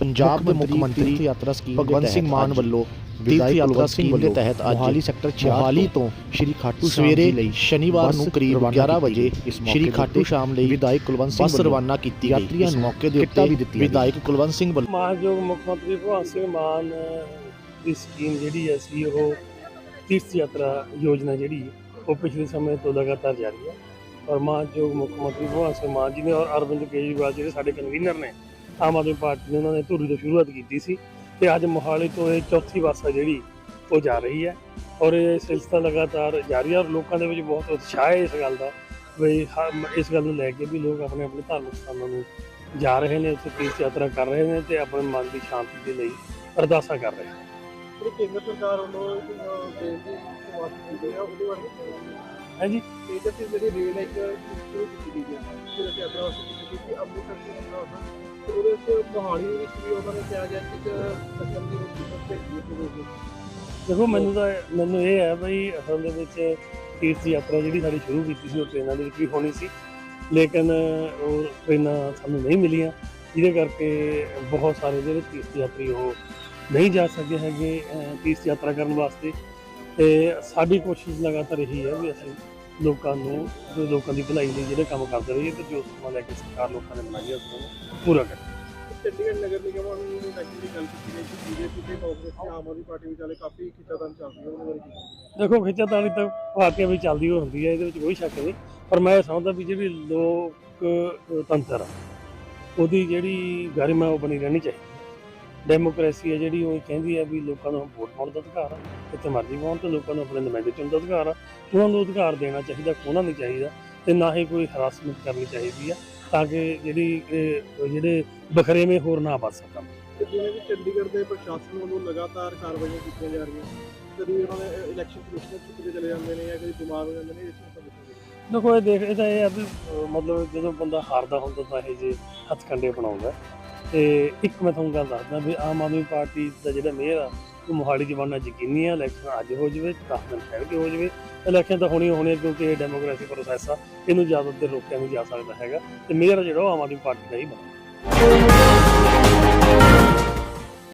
ਪੰਜਾਬ ਦੇ ਮੁੱਖ ਮੰਤਰੀ ਤੀਰਥ ਯਾਤਰਾ ਸਕੀਮ ਭਗਵੰਤ ਸਿੰਘ ਮਾਨ ਵੱਲੋਂ ਤੀਰਥ ਵਿਦਾਇਕ ਯਾਤਰਾ ਕੁਲਵੰਤ ਸਕੀਮ ਸਿੰਘ ਦੇ ਦੇ ਤਹਿਤ ਅੱਜ ਮੋਹਾਲੀ ਸੈਕਟਰ 66 ਮੋਹਾਲੀ ਤੋਂ ਤੋਂ ਸ਼੍ਰੀ ਖਾਟੂ ਸ਼ਾਮ ਸਵੇਰੇ ਜੀ ਲਈ ਸ਼ਨੀਵਾਰ ਨੂੰ ਬੱਸ ਕਰੀਬ ਰਵਾਨਾ 11 ਕੀਤੀ ਵਜੇ ਗਈ। ਇਸ ਮੌਕੇ ਸ਼੍ਰੀ ਦੇ ਖਾਟੂ ਸ਼ਾਮ ਲਈ ਵਿਦਾਇਕ ਕੁਲਵੰਤ ਸਿੰਘ ਬੱਸ ਵੱਲੋਂ ਰਵਾਨਾ ਕੀਤੀ ਗਈ। ਯਾਤਰੀਆਂ ਇਸ ਨੂੰ ਮੌਕੇ ਦੇ ਕਿੱਟਾਂ ਉੱਤੇ ਵੀ ਦਿੱਤੀਆਂ ਵਿਦਾਇਕ ਕੁਲਵੰਤ ਸਿੰਘ ਵੱਲੋਂ ਮਾਨਯੋਗ ਮੁੱਖ ਮੰਤਰੀ ਭਗਵੰਤ ਸਿੰਘ ਮਾਨ ਦੀ ਸਕੀਮ ਜਿਹੜੀ ਹੈ ਸੀ ਉਹ ਤੀਰਥ ਯਾਤਰਾ ਯੋਜਨਾ ਜਿਹੜੀ ਉਹ ਪਿਛਲੇ ਸਮੇਂ ਤੋਂ ਲਗਾਤਾਰ ਜਾਰੀ ਹੈ। ਔਰ ਮਾਨਯੋਗ ਮੁੱਖ ਮੰਤਰੀ ਭਗਵੰਤ ਸਿੰਘ ਮਾਨ ਜੀ ਨੇ ਔਰ ਅਰਵਿੰਦ ਕੇਜਰੀਵਾਲ ਜਿਹੜੇ ਸਾਡੇ ਕਨਵੀਨਰ ਨੇ। ਆਮ ਆਦਮੀ ਪਾਰਟੀ ਨੇ ਉਹਨਾਂ ਨੇ ਧੂਰੀ ਤੋਂ ਸ਼ੁਰੂਆਤ ਕੀਤੀ ਸੀ ਤੇ ਅੱਜ ਮੋਹਾਲੀ ਤੋਂ ਇਹ ਚੌਥੀ ਬੱਸ ਹੈ ਜਿਹੜੀ, ਉਹ ਜਾ ਰਹੀ ਹੈ। ਔਰ ਇਹ ਸਿਲਸਿਲਾ ਲਗਾਤਾਰ ਜਾਰੀ ਹੈ ਔਰ ਲੋਕਾਂ ਦੇ ਵਿੱਚ ਬਹੁਤ ਉਤਸ਼ਾਹ ਹੈ ਇਸ ਗੱਲ ਦਾ ਵੀ ਹ- ਇਸ ਗੱਲ ਨੂੰ ਲੈ ਕੇ ਵੀ ਲੋਕ ਆਪਣੇ ਆਪਣੇ ਧਾਰਮਿਕ ਸਥਾਨਾਂ ਨੂੰ ਜਾ ਰਹੇ ਨੇ, ਉੱਥੇ ਤੀਰਥ ਯਾਤਰਾ ਕਰ ਰਹੇ ਨੇ ਤੇ ਆਪਣੇ ਮਨ ਦੀ ਸ਼ਾਂਤੀ ਦੇ ਲਈ ਅਰਦਾਸਾਂ ਕਰ ਰਹੇ ਨੇ। ਕੇਂਦਰ ਸਰਕਾਰ ਵੱਲੋਂ ਦੇਣ ਦੀ ਉਹਦੇ ਬਾਰੇ ਹਾਂਜੀ। ਕੇਂਦਰ ਦੀ ਜਿਹੜੀ ਰੇਲ ਹੈ ਇੱਕ ਸ਼ੁਰੂ ਕੀਤੀ ਗਈ ਹੈ। ਜਿਹੜਾ ਕਿ ਆਪਣਾ ਵਾਸਤੇ ਕੀਤੀ ਅੰਮ੍ਰਿਤਸਰ ਤੋਂ ਵਾਸਤੇ ਤੇ ਉਹਦੇ ਵਿੱਚ ਮੋਹਾਲੀ ਦੇ ਵਿੱਚ ਵੀ ਉਹਨਾਂ ਨੇ ਕਿਹਾ ਗਿਆ ਕਿ ਇੱਕ ਸਿਸਟਮ ਦੀ ਰੂਪ ਵਿੱਚ ਭੇਜੀ ਹੋਊਗੀ ਦੇਖੋ ਮੈਨੂੰ ਤਾਂ ਮੈਨੂੰ ਇਹ ਹੈ ਬਈ ਅਸਲ ਦੇ ਵਿੱਚ ਤੀਰਥ ਯਾਤਰਾ ਜਿਹੜੀ ਸਾਡੀ ਸ਼ੁਰੂ ਕੀਤੀ ਸੀ ਉਹ ਟ੍ਰੇਨਾਂ ਦੇ ਵਿੱਚ ਵੀ ਹੋਣੀ ਸੀ। ਲੇਕਿਨ ਉਹ ਟ੍ਰੇਨਾਂ ਸਾਨੂੰ ਨਹੀਂ ਮਿਲੀਆਂ। ਜਿਹਦੇ ਕਰਕੇ ਬਹੁਤ ਸਾਰੇ ਜਿਹੜੇ ਤੀਰਥ ਯਾਤਰੀ ਉਹ ਨਹੀਂ ਜਾ ਸਕਦੇ ਹੈਗੇ ਤੀਰਥ ਯਾਤਰਾ ਕਰਨ ਵਾਸਤੇ। ਤੇ ਸਾਡੀ ਕੋਸ਼ਿਸ਼ ਲਗਾਤਾਰ ਇਹੀ ਹੈ ਵੀ ਅਸੀਂ ਲੋਕਾਂ ਨੂੰ ਜੋ ਲੋਕਾਂ ਦੀ ਭਲਾਈ ਲਈ ਜਿਹੜੇ ਕੰਮ ਕਰਦੇ ਰਹੀਏ ਤੇ ਜੋ ਸਮਾਂ ਲੈ ਕੇ ਸਰਕਾਰ ਲੋਕਾਂ ਨੇ ਬਣਾਈ ਹੈ ਉਸ ਨੂੰ ਪੂਰਾ ਕਰੇ ਚੰਡੀਗੜ੍ਹ ਨਗਰ ਨਿਗਮ ਨੂੰ ਐਕਚੁਅਲੀ ਗੱਲ ਕੀਤੀ ਗਈ ਕਿ ਬੀਜੇਪੀ ਤੇ ਕਾਂਗਰਸ ਤੇ ਆਮ ਆਦਮੀ ਪਾਰਟੀ ਵਿਚਾਲੇ ਕਾਫੀ ਖਿੱਚਾਤਾਨ ਚੱਲ ਰਹੀ ਹੈ ਉਹਨਾਂ ਬਾਰੇ ਕੀ ਕਹੋਗੇ? ਦੇਖੋ ਖਿੱਚਾਤਾਣੀ ਤਾਂ ਪਾਰਟੀਆਂ ਵਿੱਚ ਚੱਲਦੀ ਹੁੰਦੀ ਹੈ ਇਹਦੇ ਵਿੱਚ ਕੋਈ ਸ਼ੱਕ ਨਹੀਂ ਪਰ ਮੈਂ ਸਮਝਦਾ ਵੀ ਜਿਹੜੀ ਲੋਕ ਤੰਤਰ ਆ ਉਹਦੀ ਜਿਹੜੀ ਗਰਿਮਾ ਉਹ ਬਣੀ ਰਹਿਣੀ ਚਾਹੀਦੀ। ਡੈਮੋਕ੍ਰੇਸੀ ਹੈ ਜਿਹੜੀ ਉਹ ਕਹਿੰਦੀ ਹੈ ਵੀ ਲੋਕਾਂ ਨੂੰ ਵੋਟ ਪਾਉਣ ਦਾ ਅਧਿਕਾਰ ਆ ਕਿਤੇ ਮਰਜ਼ੀ ਪਾਉਣ ਤੇ ਲੋਕਾਂ ਨੂੰ ਆਪਣੇ ਨੁਮਾਇੰਦੇ ਚੁਣਨ ਦਾ ਅਧਿਕਾਰ ਆ। ਉਹਨਾਂ ਨੂੰ ਅਧਿਕਾਰ ਦੇਣਾ ਚਾਹੀਦਾ ਖੋਣਾ ਨਹੀਂ ਚਾਹੀਦਾ ਤੇ ਨਾ ਹੀ ਕੋਈ ਹਰਾਸਮੈਂਟ ਕਰਨੀ ਚਾਹੀਦੀ ਆ ਤਾਂ ਕਿ ਜਿਹੜੀ ਜਿਹੜੇ ਬਖਰੇਵੇਂ ਹੋਰ ਨਾ ਵੱਧ ਸਕਣ। ਜਿਵੇਂ ਵੀ ਚੰਡੀਗੜ੍ਹ ਦੇ ਪ੍ਰਸ਼ਾਸਨ ਵੱਲੋਂ ਲਗਾਤਾਰ ਕਾਰਵਾਈਆਂ ਕੀਤੀਆਂ ਜਾ ਰਹੀਆਂ ਕਦੀ ਉਹਨਾਂ ਨੇ ਇਲੈਕਸ਼ਨ ਕਮਿਸ਼ਨਰ ਚੁੱਕ ਚਲੇ ਜਾਂਦੇ ਨੇ ਜਾਂ ਕਦੀ ਬਿਮਾਰ ਹੋ ਜਾਂਦੇ ਨੇ ਇਸ ਨੂੰ ਤਾਂ ਦੱਸੋ। ਦੇਖੋ ਇਹ ਦੇਖ ਇਹ ਤਾਂ ਇਹ ਆ ਵੀ ਅਹ ਮਤਲਬ ਜਦੋਂ ਬੰਦਾ ਹਾਰਦਾ ਹੁੰਦਾ ਤਾਂ ਇਹ ਜੇ ਹੱਥ ਕੰਡੇ ਬਣਾਉਂਦਾ। ਤੇ ਇੱਕ ਮੈਂ ਤੁਹਾਨੂੰ ਗੱਲ ਦੱਸਦਾ ਵੀ ਆਮ ਆਦਮੀ ਪਾਰਟੀ ਦਾ ਜਿਹੜਾ ਮੇਅਰ ਆ, ਉਹ ਮੋਹਾਲੀ ਚ ਬਣਨਾ ਯਕੀਨੀ ਆ ਇਲੈਕਸ਼ਨ ਅੱਜ ਹੋ ਜਵੇ 10 ਦਿਨ ਠਹਿਰ ਕੇ ਹੋ ਜਵੇ। ਇਲੈਕਸ਼ਨ ਤਾਂ ਹੋਣੀ ਹੋਣੀ ਕਿਉਂਕਿ ਇਹ ਡੈਮੋਕ੍ਰੇਸੀ ਪ੍ਰੋਸੈਸ ਆ, ਇਹਨੂੰ ਜ਼ਿਆਦਾ ਦੇਰ ਰੋਕਿਆ ਨਹੀਂ ਜਾ ਸਕਦਾ ਹੈਗਾ ਤੇ ਮੇਅਰ ਜਿਹੜਾ ਉਹ ਆਮ ਆਦਮੀ ਪਾਰਟੀ ਦਾ ਹੀ ਬਣਦਾ।